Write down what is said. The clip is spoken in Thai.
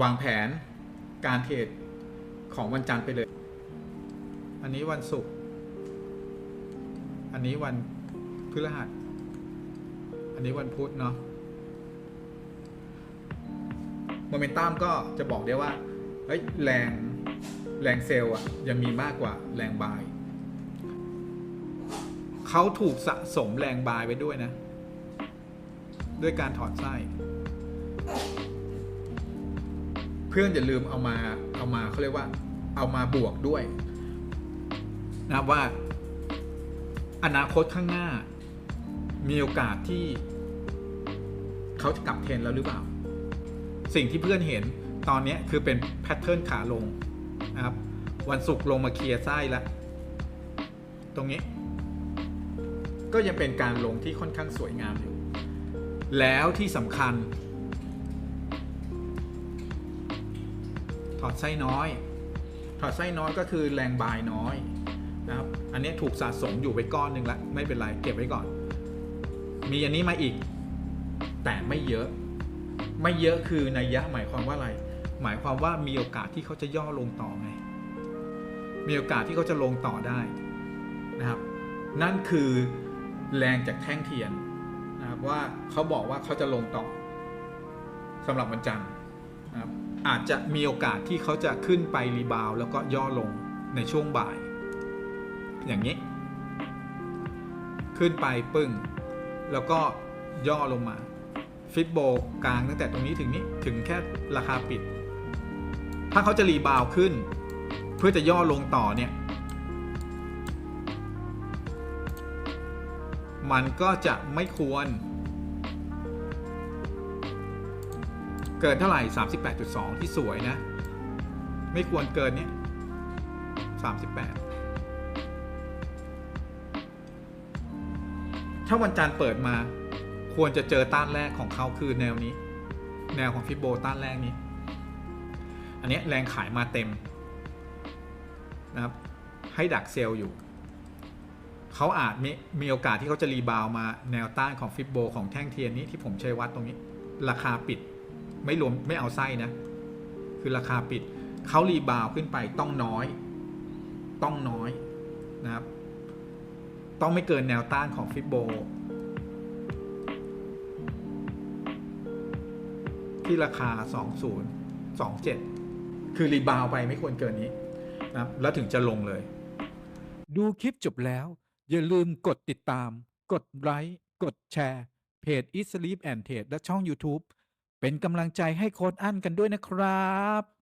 วางแผนการเทรดของวันจันทร์ไปเลย อันนี้วันศุกร์ อันนี้วันพฤหัส อันนี้วันพุธเนาะ โมเมนตัมก็จะบอกได้ว่า เฮ้ย แรง แรงเซลล์อะยังมีมากกว่าแรงบาย เขาถูกสะสมแรงบายไว้ด้วยนะ ด้วยการถอดไส้ เพื่อนอย่าลืมเอามาเอามาเขาเรียกว่า เอามาบวกด้วยนะว่าอนาคตข้างหน้า มีโอกาสที่เขาจะกลับเทรนแล้วหรือเปล่า สิ่งที่เพื่อนเห็นตอนนี้คือเป็นแพทเทิร์นขาลงนะครับ วันศุกร์ลงมาเคลียร์ไส้แล้วตรงนี้ ก็ยังเป็นการลงที่ค่อนข้างสวยงามอยู่ แล้วที่สำคัญ ถอดไส้น้อย ถอดไส้น้อยก็คือแรงบายน้อยนะครับ อันนี้ถูกสะสมอยู่ไว้ก้อนหนึ่งละไม่เป็นไรเก็บไว้ก่อน มีอันนี้มาอีก แต่ไม่เยอะ ไม่เยอะคือในยยะหมายความว่าอะไร หมายความว่ามีโอกาสที่เขาจะย่อลงต่อไง มีโอกาสที่เขาจะลงต่อได้นะครับ นั่นคือแรงจากแท่งเทียนนะครับว่าเขาบอกว่าเขาจะลงต่อสำหรับวันจันทร์นะครับ อาจจะมีโอกาสที่เขาจะขึ้นไปรีบาวแล้วก็ย่อลงในช่วงบ่าย อย่างนี้ ขึ้นไปปึ้ง แล้วก็ย่อลงมาฟิตโบกลางตั้งแต่ตรงนี้ถึงนี้ถึงแค่ราคาปิด ถ้าเขาจะรีบาวขึ้น เพื่อจะย่อลงต่อเนี่ย มันก็จะไม่ควร เกินเท่าไหร่ 38.2 ที่สวยนะ ไม่ควรเกินเนี่ย38 ถ้าวันจันทร์เปิดมา ควรจะเจอต้านแรกของเขาคือแนวนี้ แนวของฟิโบต้านแรกนี้ อันนี้แรงขายมาเต็มนะครับ ให้ดักเซลล์อยู่ เขาอาจมีมีโอกาสที่เขาจะรีบาวมาแนวต้านของฟิบโบของแท่งเทียนนี้ที่ผมใช้วัดตรงนี้ ราคาปิด ไม่รวมไม่เอาไส้นะ คือราคาปิดเขารีบาวขึ้นไปต้องน้อย ต้องน้อยนะครับ ต้องไม่เกินแนวต้านของฟิโบที่ราคา 2027 คือรีบาวไปไม่ควรเกินนี้นะครับแล้วถึงจะลงเลย ดูคลิปจบแล้ว อย่าลืมกดติดตาม กดไลค์ กดแชร์ เพจ e a s l e e p and Trade และช่อง YouTube เป็นกำลังใจให้โค้ดอั้นกันด้วยนะครับ